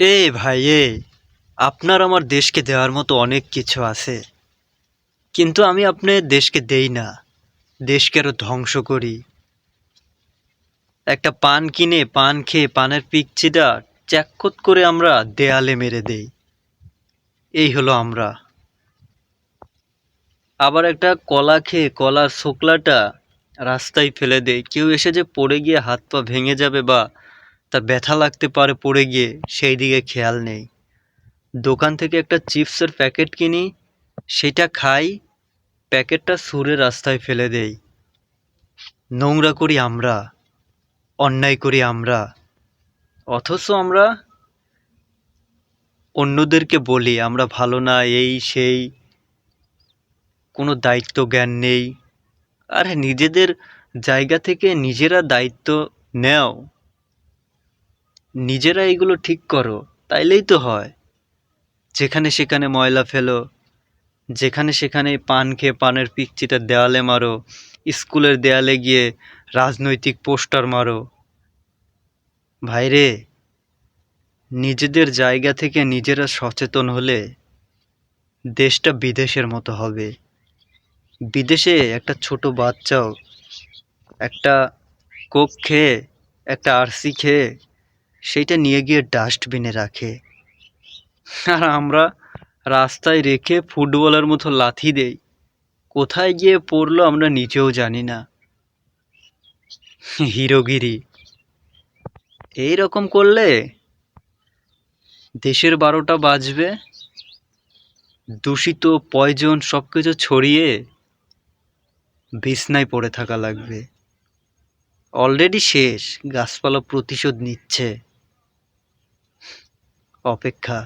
এ ভাই, এ, আপনার আমার দেশকে দেওয়ার মতো অনেক কিছু আছে। কিন্তু আমি আপনার দেশকে দেই না, দেশকে আরও ধ্বংস করি। একটা পান কিনে, পান খেয়ে, পানের পিকচিটা চ্যাকখত করে আমরা দেয়ালে মেরে দেই। এই হলো আমরা। আবার একটা কলা খেয়ে, কলার শোকলাটা রাস্তায় ফেলে দেয় কেউ এসে যে পড়ে গিয়ে হাত পা ভেঙে যাবে বা তার ব্যথা লাগতে পারে পড়ে গিয়ে, সেই দিকে খেয়াল নেই। দোকান থেকে একটা চিপসের প্যাকেট কিনি, সেটা খাই, প্যাকেটটা সুরে রাস্তায় ফেলে দেই। নোংরা করি আমরা, অন্যায় করি আমরা, অথচ আমরা অন্যদেরকে বলি, আমরা ভালো না, এই, সেই, কোনো দায়িত্ব জ্ঞান নেই। আরে নিজেদের জায়গা থেকে নিজেরা দায়িত্ব নেও। নিজেরা এগুলো ঠিক করো, তাইলেই তো হয়। যেখানে সেখানে ময়লা ফেলো, যেখানে সেখানে পান খেয়ে পানের পিকচিটা দেওয়ালে মারো, স্কুলের দেয়ালে গিয়ে রাজনৈতিক পোস্টার মারো। ভাইরে, নিজেদের জায়গা থেকে নিজেরা সচেতন হলে দেশটা বিদেশের মতো হবে। বিদেশে একটা ছোট বাচ্চাও একটা কোক খেয়ে, একটা আরসি খেয়ে সেইটা নিয়ে গিয়ে ডাস্টবিনে রাখে। আর আমরা রাস্তায় রেখে ফুটবলের মতো লাথি দেই। কোথায় গিয়ে পড়ল আমরা নিজেও জানি না। হিরোগিরি। এই রকম করলে দেশের বারোটা বাজবে। দূষিত পয়জন সব কিছু ছড়িয়ে বিছনায় পড়ে থাকা লাগবে। অলরেডি শেষ। গাছপালা প্রতিশোধ নিচ্ছে। অপেক্ষা।